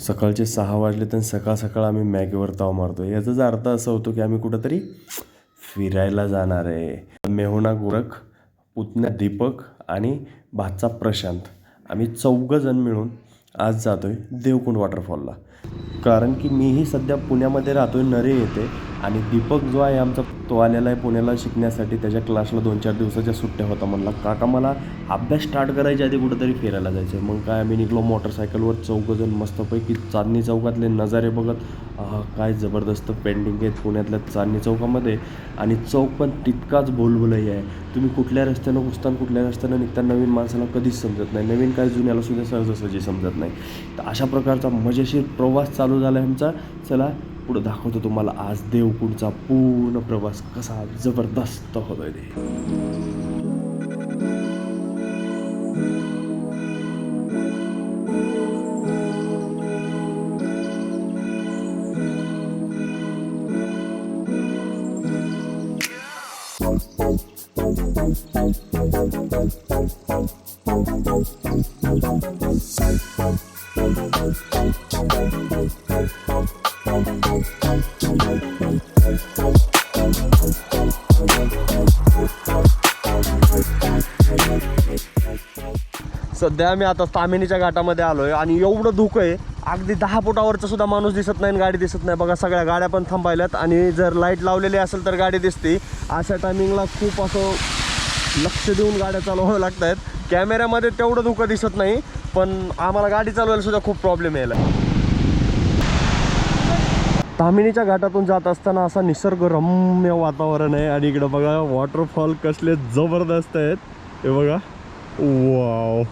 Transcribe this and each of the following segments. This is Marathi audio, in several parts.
सकाळचे सहा वाजले तर सकाळ सकाळ आम्ही मॅगीवर ताव मारतो याचाच अर्थ असा होतो की आम्ही कुठंतरी फिरायला जाणार आहे. मेहुणा गोरख पुतण्या दीपक आणि भातचा प्रशांत. आम्ही चौघंजण मिळून आज जातो आहे देवकुंड वॉटरफॉलला. कारण की मीही सध्या पुण्यामध्ये राहतो आहे नरे येते आणि दीपक जो आहे आमचा तो आलेला आहे पुण्याला शिकण्यासाठी. त्याच्या क्लासला दोन चार दिवसाच्या सुट्ट्या होता. म्हणला काका मला अभ्यास स्टार्ट करायच्या आधी कुठंतरी फिरायला जायचं आहे मग काय आम्ही निघलो मोटरसायकलवर चौघंजण मस्तपैकी चांदणी चौकातले नजारे बघत काय जबरदस्त पेंडिंग आहेत पुण्यातल्या चांदणी चौकामध्ये. आणि चौक पण तितकाच भोलभुलही आहे. तुम्ही कुठल्या रस्त्यानं घुसताना कुठल्या रस्त्यानं निघता नवीन माणसाला कधीच समजत नाही. नवीन काय जुन्याला सुद्धा सहजासहजी समजत नाही. तर अशा प्रकारचा मजेशीर प्रवास चालू झाला आहे आमचा. चला पुढं दाखवतो तुम्हाला आज देवकुंडचा पूर्ण प्रवास कसा जबरदस्त होतोय ते. सध्या मी आता तामिनीच्या घाटामध्ये आलो आहे आणि एवढं धुकं आहे. अगदी दहा फुटावरचं सुद्धा माणूस दिसत नाही आणि गाडी दिसत नाही. बघा सगळ्या गाड्या पण थांबायल्यात आणि जर लाइट लावलेली असेल तर गाडी दिसते. अशा टायमिंगला खूप असं लक्ष देऊन गाड्या चालवाव्या लागत आहेत कॅमेऱ्यामध्ये तेवढं धुकं दिसत नाही पण आम्हाला गाडी चालवायला सुद्धा खूप प्रॉब्लेम यायला. तामिनीच्या घाटातून जात असताना असा निसर्गरम्य वातावरण आहे आणि इकडं बघा वॉटरफॉल कसले जबरदस्त आहेत. हे बघा. वाव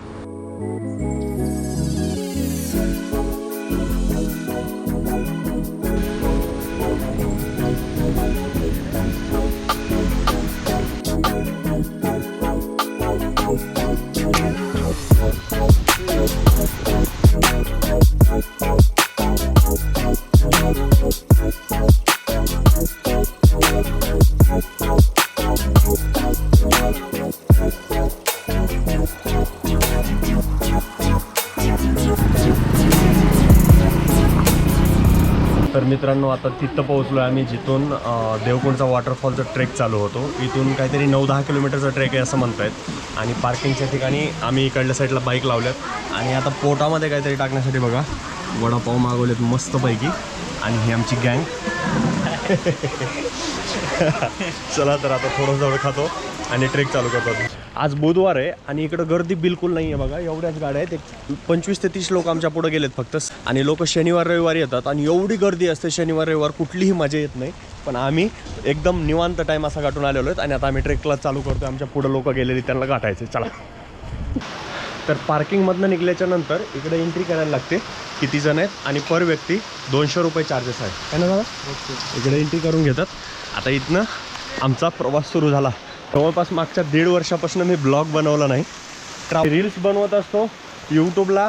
मित्रांनो आता तिथं पोहोचलो आहे आम्ही जिथून देवकुंडचा वॉटरफॉलचा ट्रेक चालू होतो. इथून काहीतरी नऊ दहा किलोमीटरचा ट्रेक आहे असं म्हणतायत. आणि पार्किंगच्या ठिकाणी आम्ही इकडल्या साईडला बाईक लावल्यात. आणि आता पोटामध्ये काहीतरी टाकण्यासाठी बघा वडापाव मागवलेत मस्तपैकी. आणि ही आमची गँग चला तर आता थोडं जवळ खातो आणि ट्रेक चालू करतो. आज बुधवार आहे आणि इकडं गर्दी बिलकुल नाही आहे बघा. एवढ्याच गाड्या आहेत. एक पंचवीस ते तीस लोक आमच्या पुढे गेलेत फक्त. आणि लोक शनिवार रविवार येतात. आणि एवढी गर्दी असते शनिवार रविवार कुठलीही मजा येत नाही. पण आम्ही एकदम निवांत टाईम असा गाठून आलेलो आहेत आणि आता आम्ही ट्रेकला चालू करतो आमच्या पुढं लोक गेलेली त्यांना गाठायचे चला. तर पार्किंगमधनं निघल्याच्या नंतर इकडे एंट्री करायला लागते. किती जण आहेत? आणि पर व्यक्ती दोनशे रुपये चार्जेस आहेत है ना दादा? इकडे एंट्री करून घेतात. आता इथनं आमचा प्रवास सुरू झाला. जवळपास मागच्या दीड वर्षापासून मी ब्लॉग बनवला नाही. ट्रा रील्स बनवत असतो. यूट्यूबला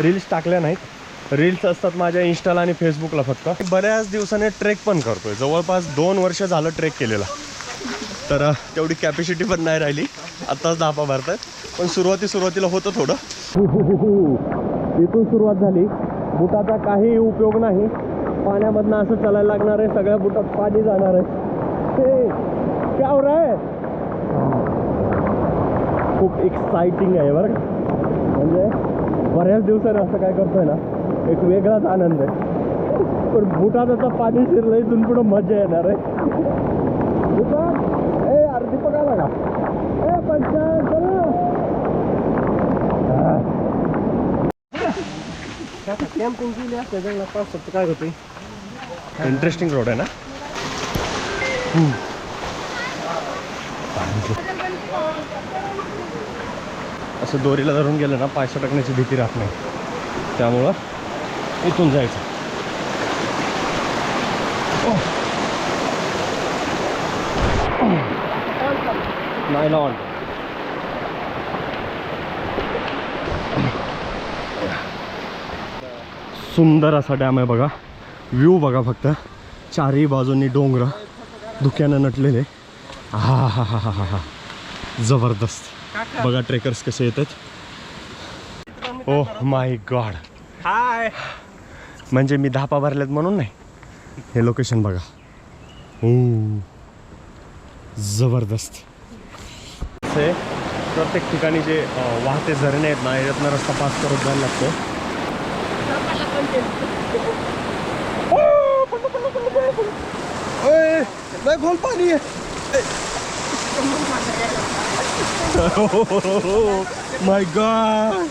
रील्स टाकल्या नाहीत. रील्स असतात माझ्या इंस्टाला आणि फेसबुकला फक्त. बऱ्याच दिवसाने ट्रेक पण करतोय. जवळपास दोन वर्ष झालं ट्रेक केलेला. तर तेवढी कॅपॅसिटी पण नाही राहिली. आत्ताच धापा भरतात पण सुरुवाती सुरुवातीला होतं थोडं. इथून सुरुवात झाली. बुटाचा काही उपयोग नाही. पाण्यामधनं असं चालायला लागणार आहे. सगळ्या बुटात पाणी जाणार आहे. क्या हो रहा है खूप एक्साइटिंग आहे बरं का. म्हणजे बऱ्याच दिवसाने असं काय करतोय ना एक वेगळाच आनंद आहे. पण बुटात आता पाणी शिरलं इथून पुढं मजा येणार आहे. दीपक ए अरे दीपक आला का ए पंचायत चला. कॅम्पिंग केली असते काय होते इंटरेस्टिंग रोड आहे ना? असं दोरीला धरून गेलं ना पाय सटकण्याची भीती राहत नाही. त्यामुळं इथून जायचं. नाही ना सुंदर असा डॅम आहे बघा. व्ह्यू बघा फक्त. चारही बाजूंनी डोंगर. धुक्यानं नटलेले. हा हा हा हा हा हा जबरदस्त. बघा ट्रेकर्स कसे येतात. ओ माय गॉड हाय म्हणजे मी धापा भरल्यात म्हणून नाही. हे लोकेशन बघा. ओ जबरदस्त. असे प्रत्येक ठिकाणी जे वाहते झरणे आहेत ना यातनं रस्ता पास करत जायला लागतो खोल पाणी माय गॉड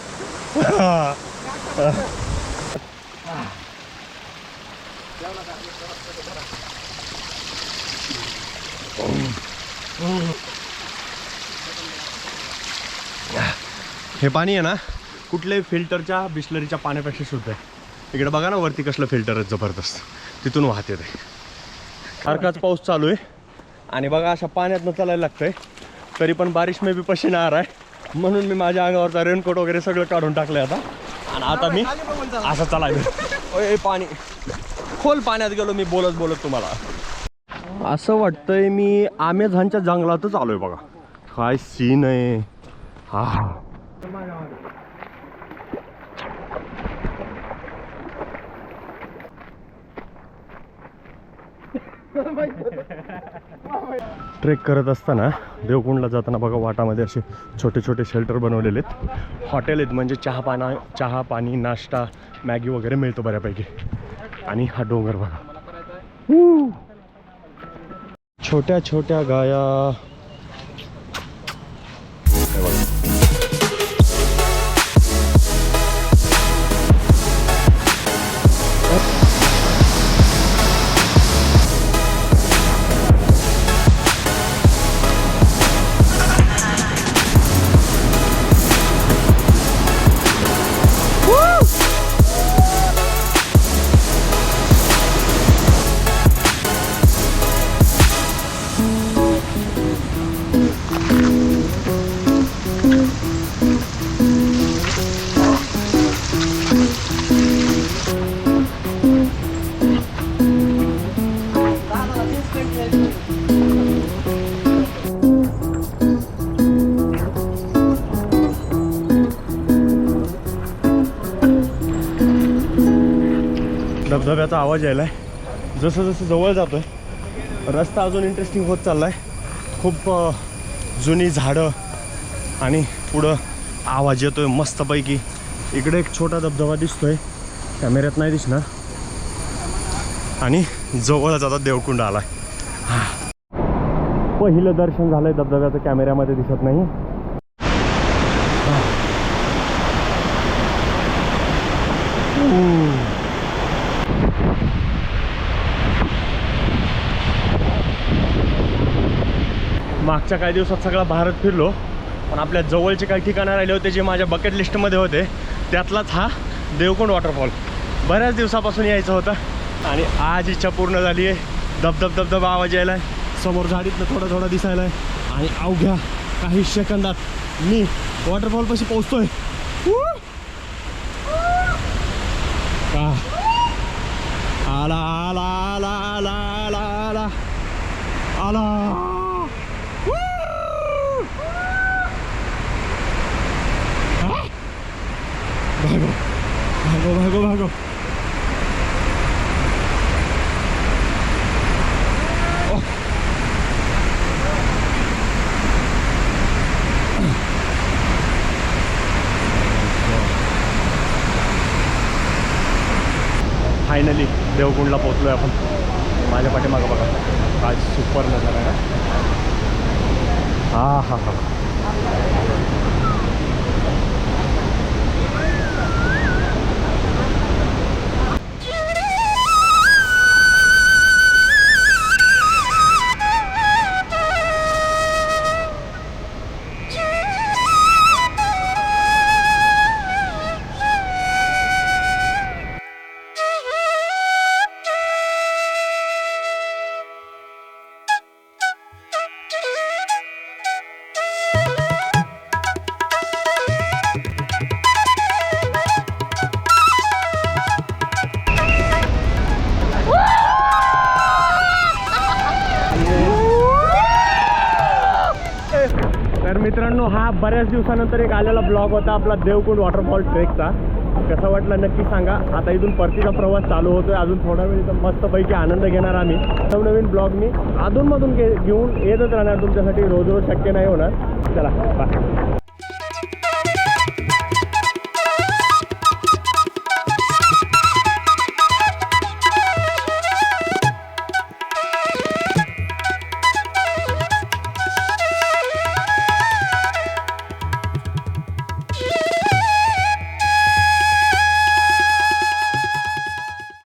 हे पाणी आहे ना कुठल्याही फिल्टरच्या बिस्लरीच्या पाण्यापेक्षा शुद्ध आहे. इकडे बघा ना वरती कसलं फिल्टर आहे जबरदस्त. तिथून वाहते येते सारखाच पाऊस चालू आहे. आणि बघा अशा पाण्यातनं चालायला लागतंय. तरी पण बारिश मे बी पशीना आहे. म्हणून मी माझ्या अंगावरचा रेनकोट वगैरे सगळं काढून टाकलंय आता. आणि आता मी असं चालायचं. ओय पाणी. खोल पाण्यात गेलो मी बोलत बोलत तुम्हाला. असं वाटतंय मी आमेझानच्या जंगलातच आलोय बघा. काय सीन आहे. हा. ट्रेक करत असताना देवकुंडला जाताना बघा वाटामध्ये असे छोटे छोटे शेल्टर बनवलेले आहेत. हॉटेल आहेत म्हणजे चहा पाना चहा पाणी नाश्ता मॅगी वगैरे मिळतो बऱ्यापैकी. आणि हा डोंगर बघा. छोट्या छोट्या गाया. धबधब्याचा आवाज यायलाय. जसं जसं जवळ जातोय रस्ता अजून इंटरेस्टिंग होत चाललाय. खूप जुनी झाडं आणि पुढं आवाज येतोय मस्तपैकी. इकडे एक छोटा धबधबा दिसतोय. कॅमेऱ्यात नाही दिसणार. आणि जवळच आता देवकुंड आलाय. पहिलं दर्शन झालंय धबधब्याचं कॅमेऱ्यामध्ये दिसत नाही. मागच्या काही दिवसात सगळा भारत फिरलो पण आपल्या जवळचे काही ठिकाणं राहिले होते जे माझ्या बकेट लिस्टमध्ये होते त्यातलाच हा देवकोंड वॉटरफॉल बऱ्याच दिवसापासून यायचं होतं आणि आज इच्छा पूर्ण झाली आहे. धबधब धबधब आवाज यायला समोर झाडीतनं थोडं थोडं दिसायला आहे आणि अवघ्या काही सेकंदात मी वॉटरफॉलपाशी पोहोचतोय. La la la la la la. La. Woo! Ah! Bago. Bago, bago, bago. Oh. Finally. देवकुंडला आहे आपण. माझ्या पाठीमागं बघा. काय सुपर नजर आहे हा हा हा. तर मित्रांनो हा बऱ्याच दिवसानंतर एक आलेला ब्लॉग होता आपला देवकुंड वॉटरफॉल ट्रेकचा कसा वाटला नक्की सांगा. आता इथून परतीचा प्रवास चालू होतोय. अजून थोडा वेळ इथं मस्तपैकी आनंद घेणार आम्ही. नवनवीन ब्लॉग मी अधूनमधून घे घेऊन येतच राहणार. तुमच्यासाठी रोज रोज शक्य नाही होणार. चला बाय